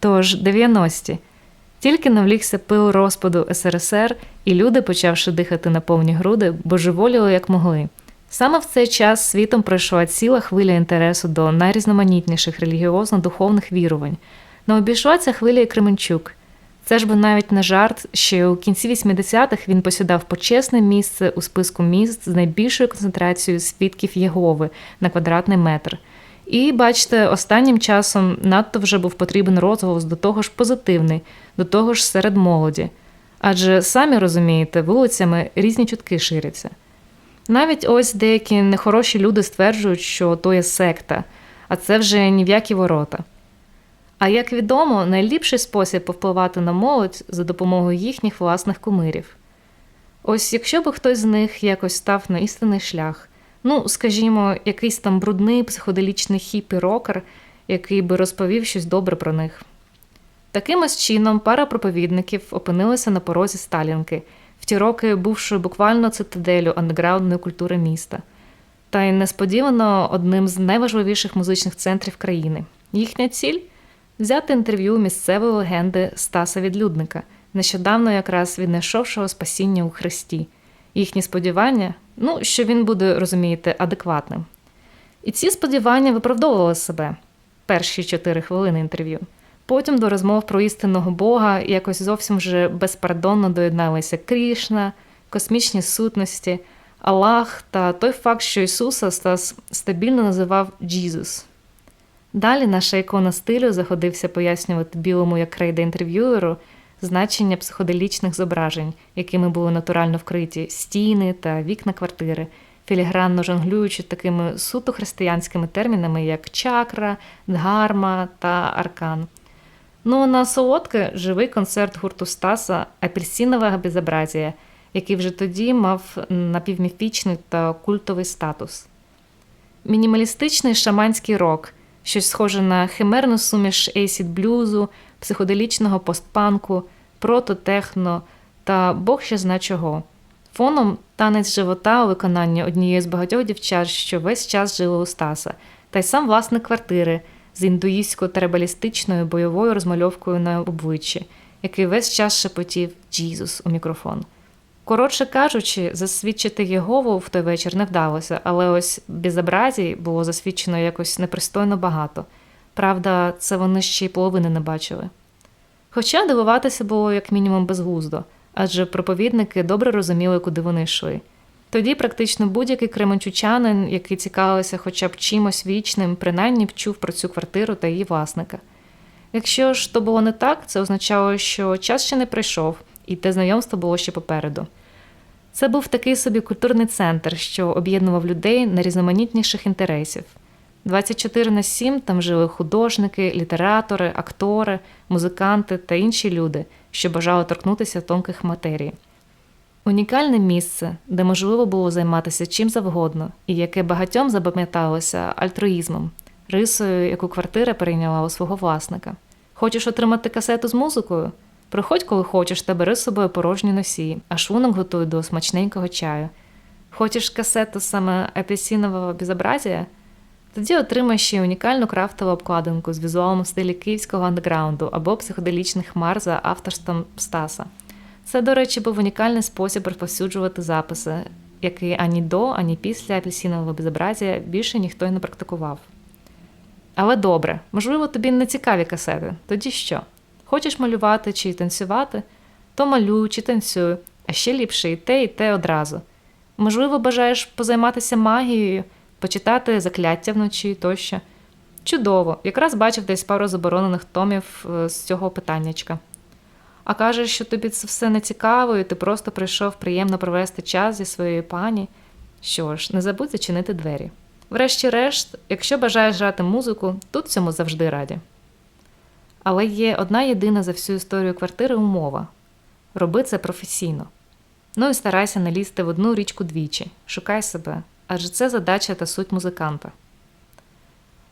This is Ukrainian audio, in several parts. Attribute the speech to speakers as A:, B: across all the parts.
A: Тож 90-ті. Тільки навлікся пил розпаду СРСР, і люди, почавши дихати на повні груди, божеволіли як могли. Саме в цей час світом пройшла ціла хвиля інтересу до найрізноманітніших релігіозно-духовних вірувань. Не обійшла ця хвиля і Кременчук. Це ж би навіть не жарт, що у кінці 80-х він посідав почесне місце у списку міст з найбільшою концентрацією свідків Єгови на квадратний метр. І бачите, останнім часом надто вже був потрібен розголос до того ж позитивний, до того ж серед молоді. Адже самі розумієте, вулицями різні чутки ширяться. Навіть ось деякі нехороші люди стверджують, що то є секта, а це вже ні в які ворота. А як відомо, найліпший спосіб повпливати на молодь за допомогою їхніх власних кумирів. Ось якщо б хтось з них якось став на істинний шлях, ну, скажімо, якийсь там брудний психоделічний хіпі-рокер, який би розповів щось добре про них. Таким ось чином пара проповідників опинилася на порозі Сталінки, в ті роки бувши буквально цитаделю андеграундної культури міста, та й несподівано одним з найважливіших музичних центрів країни. Їхня ціль взяти інтерв'ю місцевої легенди Стаса Відлюдника, нещодавно якраз віднайшовшого спасіння у Христі. Їхні сподівання, ну, що він буде, розумієте, адекватним. І ці сподівання виправдовували себе перші чотири хвилини інтерв'ю. Потім до розмов про істинного Бога якось зовсім вже безпардонно доєдналися Крішна, космічні сутності, Аллах та той факт, що Ісуса Стас стабільно називав Джізус. Далі наша ікона стилю заходився пояснювати білому як крейда інтерв'юеру значення психоделічних зображень, якими були натурально вкриті стіни та вікна квартири, філігранно жонглюючи такими суто християнськими термінами, як чакра, дгарма та аркан. Ну, на солодке живий концерт гурту Стаса Апельсинове безобразія, який вже тоді мав напівміфічний та культовий статус. Мінімалістичний шаманський рок, щось схоже на химерну суміш ейсід блюзу, психоделічного постпанку, прототехно та Бог ще зна чого. Фоном танець живота у виконанні однієї з багатьох дівчат, що весь час жили у Стаса, та й сам власник квартири з індуїстсько-терабалістичною бойовою розмальовкою на обличчі, який весь час шепотів Джізус у мікрофон. Коротше кажучи, засвідчити Єгову в той вечір не вдалося, але ось безобразій було засвідчено якось непристойно багато. Правда, це вони ще й половини не бачили. Хоча дивуватися було як мінімум безглуздо, адже проповідники добре розуміли, куди вони йшли. Тоді практично будь-який кременчучанин, який цікавився хоча б чимось вічним, принаймні б чув про цю квартиру та її власника. Якщо ж то було не так, це означало, що час ще не прийшов, і те знайомство було ще попереду. Це був такий собі культурний центр, що об'єднував людей найрізноманітніших інтересів. 24 на 7 там жили художники, літератори, актори, музиканти та інші люди, що бажали торкнутися тонких матерій. Унікальне місце, де можливо було займатися чим завгодно, і яке багатьом запам'яталося альтруїзмом, рисою, яку квартира перейняла у свого власника. Хочеш отримати касету з музикою? Приходь, коли хочеш, та бери з собою порожні носії, а шлунок готуй до смачненького чаю. Хочеш касету саме апельсинового безобразія? Тоді отримай ще унікальну крафтову обкладинку з візуалом в стилі київського андеграунду або психоделічних хмар за авторством Стаса. Це, до речі, був унікальний спосіб розповсюджувати записи, який ані до, ані після апельсинового безобразія більше ніхто й не практикував. Але добре, можливо, тобі не цікаві касети. Тоді що? Хочеш малювати чи танцювати, то малюй чи танцюй, а ще ліпше і те, і те одразу. Можливо, бажаєш позайматися магією, почитати закляття вночі тощо. Чудово, якраз бачив десь пару заборонених томів е, з цього питаннячка. А кажеш, що тобі це все не цікаво, і ти просто прийшов приємно провести час зі своєю пані. Що ж, не забудь зачинити двері. Врешті-решт, якщо бажаєш грати музику, тут цьому завжди раді. Але є одна єдина за всю історію квартири умова роби це професійно. Ну і старайся не лізти в одну річку двічі, шукай себе, адже це задача та суть музиканта.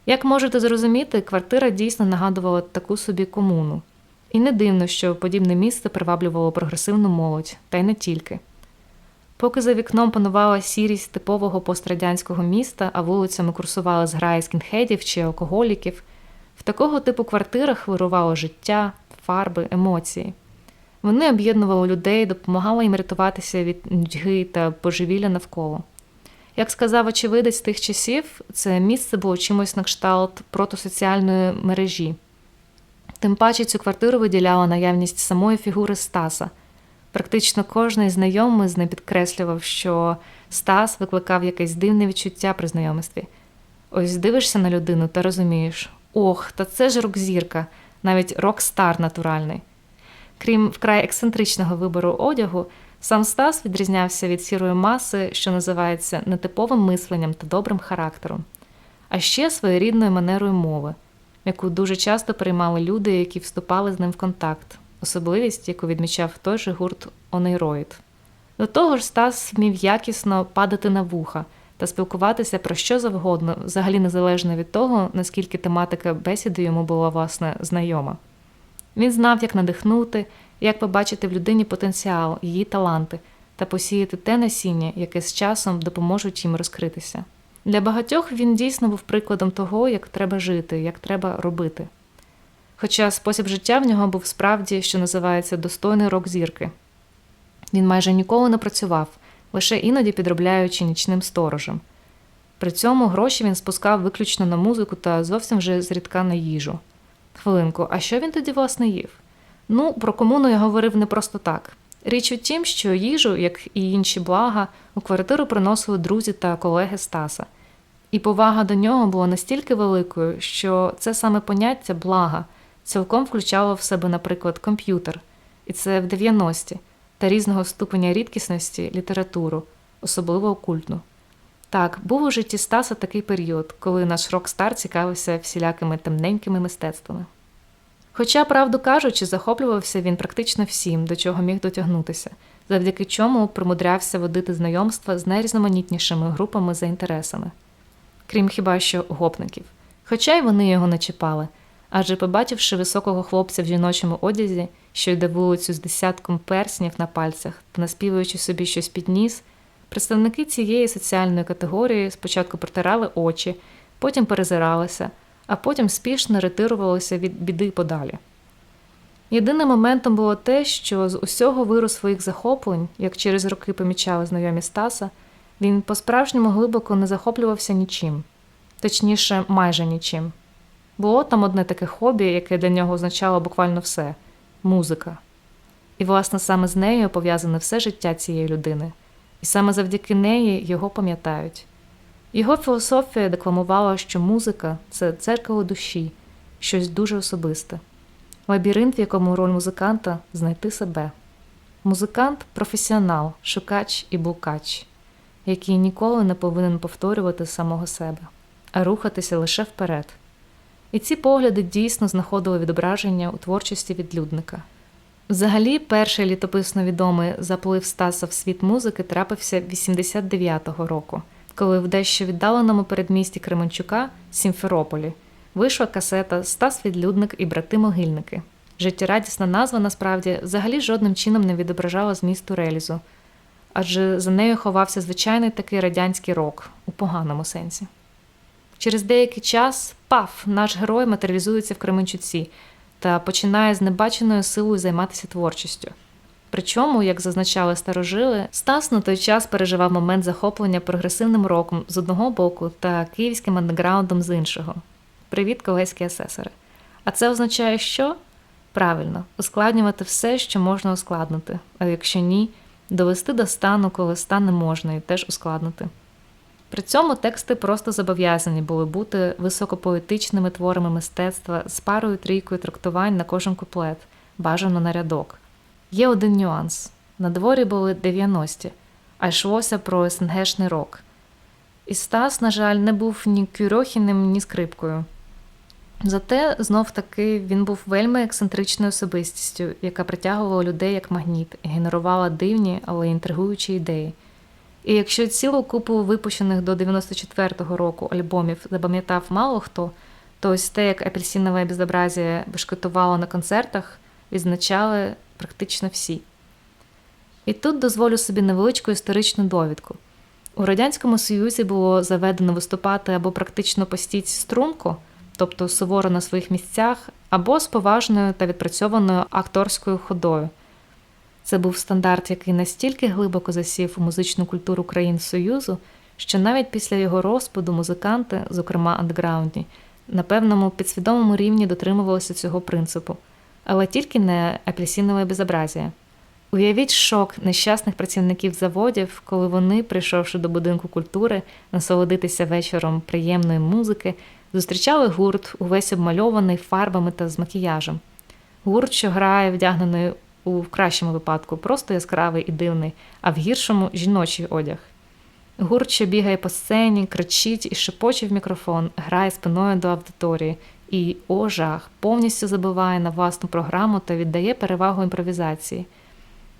A: Як можете зрозуміти, квартира дійсно нагадувала таку собі комуну. І не дивно, що подібне місце приваблювало прогресивну молодь, та й не тільки. Поки за вікном панувала сірість типового пострадянського міста, а вулицями курсували зграї скінхедів чи алкоголіків, В такого типу квартирах вирувало життя, фарби, емоції. Вони об'єднували людей, допомагали їм рятуватися від нудьги та божевілля навколо. Як сказав очевидець тих часів, це місце було чимось на кшталт протосоціальної мережі. Тим паче цю квартиру виділяла наявність самої фігури Стаса. Практично кожний знайомий з ним підкреслював, що Стас викликав якесь дивне відчуття при знайомстві. Ось дивишся на людину та розумієш: ох, та це ж рок-зірка, навіть рок-стар натуральний. Крім вкрай ексцентричного вибору одягу, сам Стас відрізнявся від сірої маси, що називається нетиповим мисленням та добрим характером, а ще своєрідною манерою мови, яку дуже часто приймали люди, які вступали з ним в контакт, особливість, яку відмічав той же гурт Онейроїд. До того ж, Стас вмів якісно падати на вуха та спілкуватися про що завгодно, взагалі незалежно від того, наскільки тематика бесіди йому була власне знайома. Він знав, як надихнути, як побачити в людині потенціал, її таланти та посіяти те насіння, яке з часом допоможуть їм розкритися. Для багатьох він дійсно був прикладом того, як треба жити, як треба робити. Хоча спосіб життя в нього був справді, що називається достойний рок зірки. Він майже ніколи не працював, лише іноді підробляючи нічним сторожем. При цьому гроші він спускав виключно на музику та зовсім вже зрідка на їжу. Хвилинку, а що він тоді власне їв? Ну, про комуну я говорив не просто так. Річ у тім, що їжу, як і інші блага, у квартиру приносили друзі та колеги Стаса. І повага до нього була настільки великою, що це саме поняття блага цілком включало в себе, наприклад, комп'ютер, і це в 90-ті, та різного ступеня рідкісності літературу, особливо окультну. Так, був у житті Стаса такий період, коли наш рок-стар цікавився всілякими темненькими мистецтвами. Хоча, правду кажучи, захоплювався він практично всім, до чого міг дотягнутися, завдяки чому примудрявся водити знайомства з найрізноманітнішими групами за інтересами, крім хіба що гопників. Хоча й вони його не чіпали, адже, побачивши високого хлопця в жіночому одязі, що йде вулицю з десятком перснів на пальцях та наспівуючи собі щось під ніс, представники цієї соціальної категорії спочатку протирали очі, потім перезиралися а потім спішно ретирувалися від біди подалі. Єдиним моментом було те, що з усього виру своїх захоплень, як через роки помічали знайомі Стаса, він по-справжньому глибоко не захоплювався нічим, точніше, майже нічим. Було там одне таке хобі, яке для нього означало буквально все музика. І, власне, саме з нею пов'язане все життя цієї людини, і саме завдяки неї його пам'ятають. Його філософія декламувала, що музика це дзеркало душі, щось дуже особисте, лабіринт, в якому роль музиканта знайти себе. Музикант професіонал, шукач і блукач, який ніколи не повинен повторювати самого себе, а рухатися лише вперед. І ці погляди дійсно знаходили відображення у творчості відлюдника. Взагалі, перший літописно відомий заплив Стаса в світ музики трапився 89-го року коли в дещо віддаленому передмісті Кременчука, Сімферополі, вийшла касета Стас Відлюдник і брати могильники. Життєрадісна назва насправді взагалі жодним чином не відображала змісту релізу, адже за нею ховався звичайний такий радянський рок у поганому сенсі. Через деякий час паф, наш герой матеріалізується в Кременчуці та починає з небаченою силою займатися творчістю. Причому, як зазначали старожили, Стас на той час переживав момент захоплення прогресивним роком з одного боку та київським андеграундом з іншого. Привіт, колеські асесори. А це означає, що? Правильно, ускладнювати все, що можна ускладнити, а якщо ні, довести до стану, коли стан не можна, і теж ускладнити. При цьому тексти просто зобов'язані були бути високопоетичними творами мистецтва з парою трійкою трактувань на кожен куплет, бажано на рядок. Є один нюанс: на дворі були 90-ті, а йшлося про СНГшний рок. І Стас, на жаль, не був ні Кюрьохіним, ні скрипкою. Зате знов таки він був вельми ексцентричною особистістю, яка притягувала людей як магніт і генерувала дивні, але інтригуючі ідеї. І якщо цілу купу випущених до 94-го року альбомів запам'ятав мало хто, то ось те, як апельсинове безобразія бешкетувало на концертах, відзначали практично всі. І тут дозволю собі невеличку історичну довідку. У Радянському Союзі було заведено виступати або практично постіть струнку, тобто суворо на своїх місцях, або з поважною та відпрацьованою акторською ходою. Це був стандарт, який настільки глибоко засів у музичну культуру країн Союзу, що навіть після його розпаду музиканти, зокрема андеграундні, на певному підсвідомому рівні дотримувалися цього принципу, але тільки не апельсинове безобразія. Уявіть шок нещасних працівників заводів, коли вони, прийшовши до будинку культури, насолодитися вечором приємної музики, зустрічали гурт, увесь обмальований фарбами та з макіяжем. Гурт, що грає, вдягнений у кращому випадку, просто яскравий і дивний, а в гіршому жіночий одяг. Гурт, що бігає по сцені, кричить і шепоче в мікрофон, грає спиною до аудиторії і, о жах, повністю забиває на власну програму та віддає перевагу імпровізації.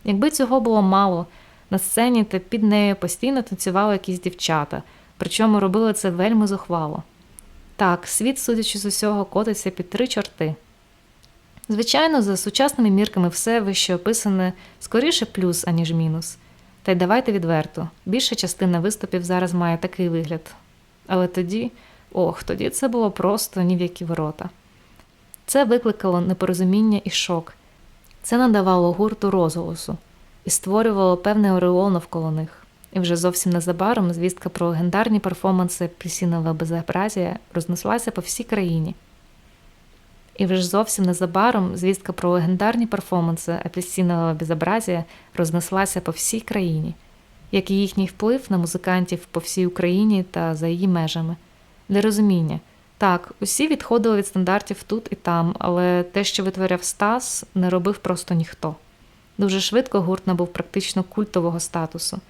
A: Якби цього було мало, на сцені та під нею постійно танцювали якісь дівчата, причому робили це вельми зухвало. Так, світ, судячи з усього, котиться під три чорти. Звичайно, за сучасними мірками все вище описане скоріше плюс, аніж мінус. Та й давайте відверто, більша частина виступів зараз має такий вигляд. Але тоді, ох, тоді це було просто ні в які ворота. Це викликало непорозуміння і шок. Це надавало гурту розголосу і створювало певний ореол навколо них. І вже зовсім незабаром звістка про легендарні перформанси Прісінове безобразія рознеслася по всій країні. І вже зовсім незабаром звістка про легендарні перформанси апельсинового безобразія рознеслася по всій країні, як і їхній вплив на музикантів по всій Україні та за її межами. Для розуміння, так, усі відходили від стандартів тут і там, але те, що витворяв Стас, не робив просто ніхто. Дуже швидко гурт набув практично культового статусу.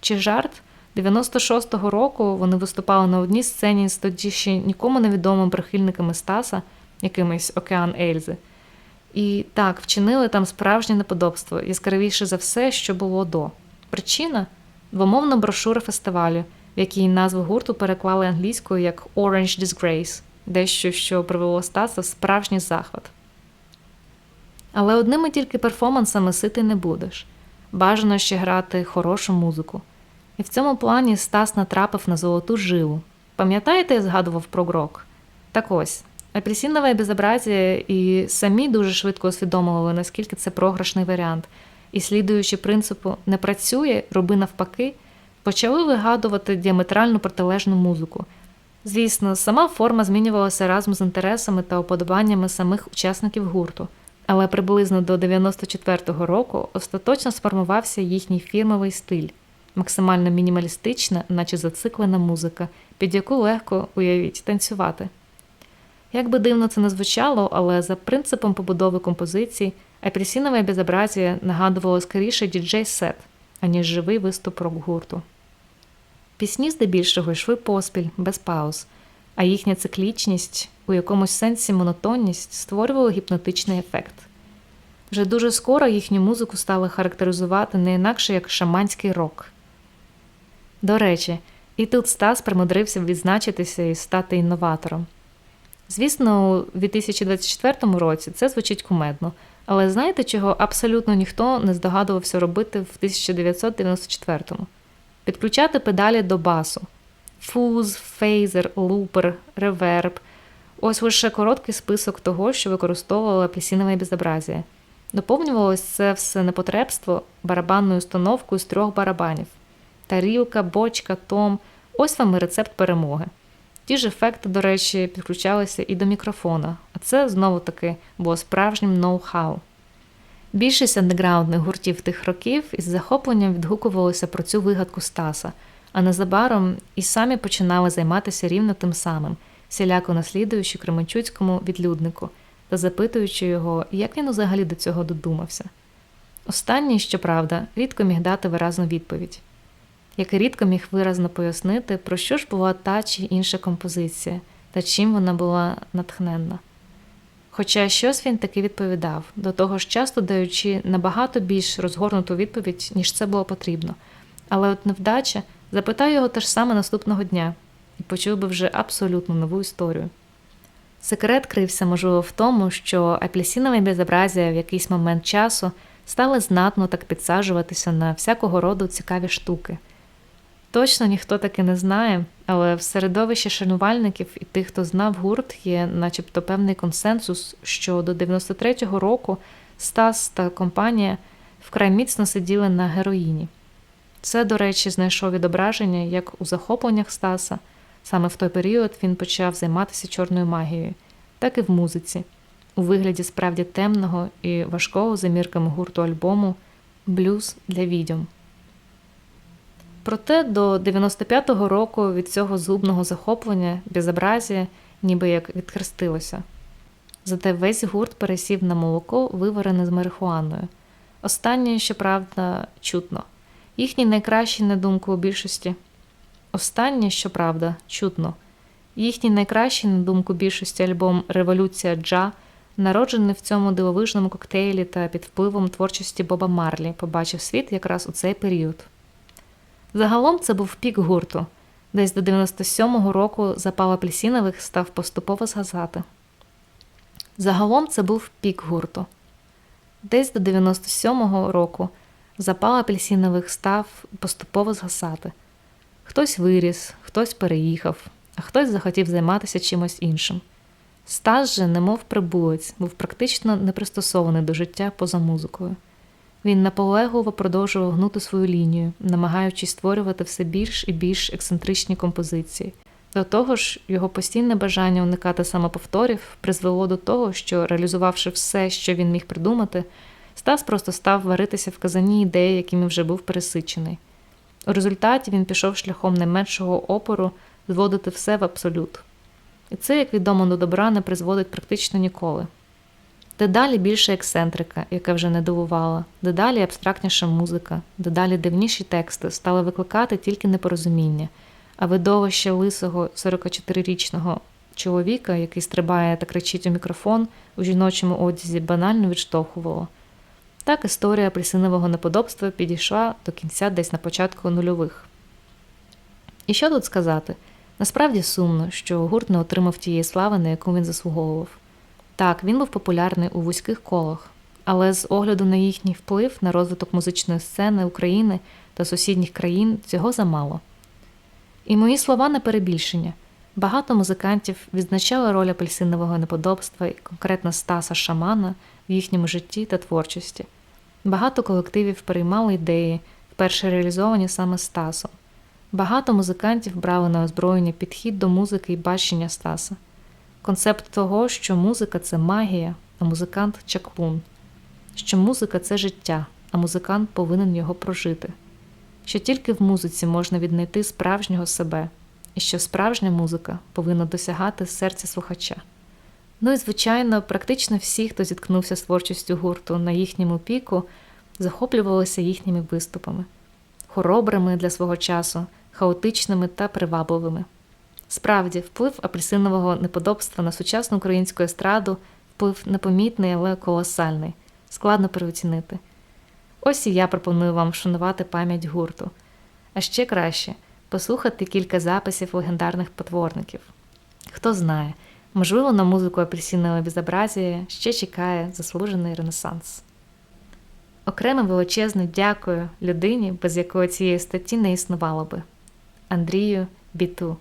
A: Чи жарт? 96-го року вони виступали на одній сцені з тоді ще нікому невідомими прихильниками Стаса якимось океан Ельзи. І так, вчинили там справжнє неподобство, яскравіше за все, що було до. Причина двомовна брошура фестивалю, в якій назву гурту переклали англійською як Orange Disgrace, дещо, що привело Стаса в справжній захват. Але одними тільки перформансами сити не будеш. Бажано ще грати хорошу музику. І в цьому плані Стас натрапив на золоту жилу. Пам'ятаєте, я згадував про грок? Так ось. Апельсинове безобразія і самі дуже швидко усвідомили, наскільки це програшний варіант, і, слідуючи принципу не працює, роби навпаки, почали вигадувати діаметрально протилежну музику. Звісно, сама форма змінювалася разом з інтересами та уподобаннями самих учасників гурту, але приблизно до 94-го року остаточно сформувався їхній фірмовий стиль, максимально мінімалістична, наче зациклена музика, під яку легко уявіть танцювати. Як би дивно це не звучало, але за принципом побудови композиції апельсинове безобразія нагадувало скоріше діджей-сет, аніж живий виступ рок-гурту. Пісні здебільшого йшли поспіль, без пауз, а їхня циклічність, у якомусь сенсі монотонність створювала гіпнотичний ефект. Вже дуже скоро їхню музику стали характеризувати не інакше як шаманський рок. До речі, і тут Стас примудрився відзначитися і стати інноватором. Звісно, у 2024 році це звучить кумедно, але знаєте, чого абсолютно ніхто не здогадувався робити в 1994-му? Підключати педалі до басу: фуз, фейзер, лупер, реверб. Ось лише короткий список того, що використовувала апельсинове безобразія. Доповнювалось це все непотребство барабанною установкою з трьох барабанів: тарілка, бочка, том. Ось вам і рецепт перемоги. Ті ж ефекти, до речі, підключалися і до мікрофона, а це знову таки було справжнім ноу-хау. Більшість андеграундних гуртів тих років із захопленням відгукувалися про цю вигадку Стаса, а незабаром і самі починали займатися рівно тим самим, всіляко наслідуючи Кременчуцькому відлюднику та запитуючи його, як він взагалі до цього додумався. Останній, щоправда, рідко міг дати виразну відповідь який рідко міг виразно пояснити, про що ж була та чи інша композиція та чим вона була натхненна. Хоча щось він таки відповідав, до того ж часто даючи набагато більш розгорнуту відповідь, ніж це було потрібно, але от невдача запитав його те ж саме наступного дня і почув би вже абсолютно нову історію. Секрет крився, можливо, в тому, що апельсинове безобразія в якийсь момент часу стали знатно так підсаджуватися на всякого роду цікаві штуки. Точно ніхто таки не знає, але в середовищі шанувальників і тих, хто знав гурт, є начебто певний консенсус, що до 93-го року Стас та компанія вкрай міцно сиділи на героїні. Це, до речі, знайшов відображення як у захопленнях Стаса. Саме в той період він почав займатися чорною магією, так і в музиці, у вигляді справді темного і важкого за мірками гурту альбому Блюз для відьом. Проте до 95-го року від цього зубного захоплення безобразія ніби як відхрестилося. Зате весь гурт пересів на молоко, виварене з марихуаною. Останнє, щоправда, чутно. Їхній найкращий, на думку у більшості. Останнє, щоправда, чутно. Їхній найкращий, на думку більшості альбом Революція Джа, народжений в цьому дивовижному коктейлі та під впливом творчості Боба Марлі, побачив світ якраз у цей період. Загалом це був пік гурту. Десь до 97-го року запал апельсинових став поступово згасати. Загалом це був пік гурту. Десь до 97-го року запал апельсинових став поступово згасати. Хтось виріс, хтось переїхав, а хтось захотів займатися чимось іншим. Стас же, немов прибулець, був практично не пристосований до життя поза музикою. Він наполегливо продовжував гнути свою лінію, намагаючись створювати все більш і більш ексцентричні композиції. До того ж, його постійне бажання уникати самоповторів призвело до того, що, реалізувавши все, що він міг придумати, Стас просто став варитися в казані ідеї, якими вже був пересичений. У результаті він пішов шляхом найменшого опору зводити все в абсолют. І це, як відомо, до добра не призводить практично ніколи. Дедалі більше ексцентрика, яка вже не дивувала, дедалі абстрактніша музика, дедалі дивніші тексти стали викликати тільки непорозуміння, а видовище лисого 44-річного чоловіка, який стрибає та кричить у мікрофон у жіночому одязі, банально відштовхувало. Так історія апельсинового неподобства підійшла до кінця десь на початку нульових. І що тут сказати? Насправді сумно, що гурт не отримав тієї слави, на яку він заслуговував. Так, він був популярний у вузьких колах, але з огляду на їхній вплив на розвиток музичної сцени України та сусідніх країн цього замало. І мої слова не перебільшення. Багато музикантів відзначали роль апельсинового неподобства і конкретно Стаса Шамана в їхньому житті та творчості. Багато колективів переймали ідеї, вперше реалізовані саме Стасом. Багато музикантів брали на озброєння підхід до музики і бачення Стаса. Концепт того, що музика це магія, а музикант чаклун, що музика це життя, а музикант повинен його прожити, що тільки в музиці можна віднайти справжнього себе, і що справжня музика повинна досягати серця слухача. Ну і, звичайно, практично всі, хто зіткнувся з творчістю гурту на їхньому піку, захоплювалися їхніми виступами, хоробрими для свого часу, хаотичними та привабливими. Справді, вплив апельсинового неподобства на сучасну українську естраду вплив непомітний, але колосальний, складно переоцінити. Ось і я пропоную вам вшанувати пам'ять гурту, а ще краще послухати кілька записів легендарних потворників. Хто знає, можливо, на музику апельсинового безобразія ще чекає заслужений ренесанс. Окреме величезне дякую людині, без якої цієї статті не існувало би Андрію Біту.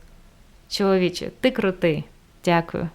A: Чоловіче, ти крутий. Дякую.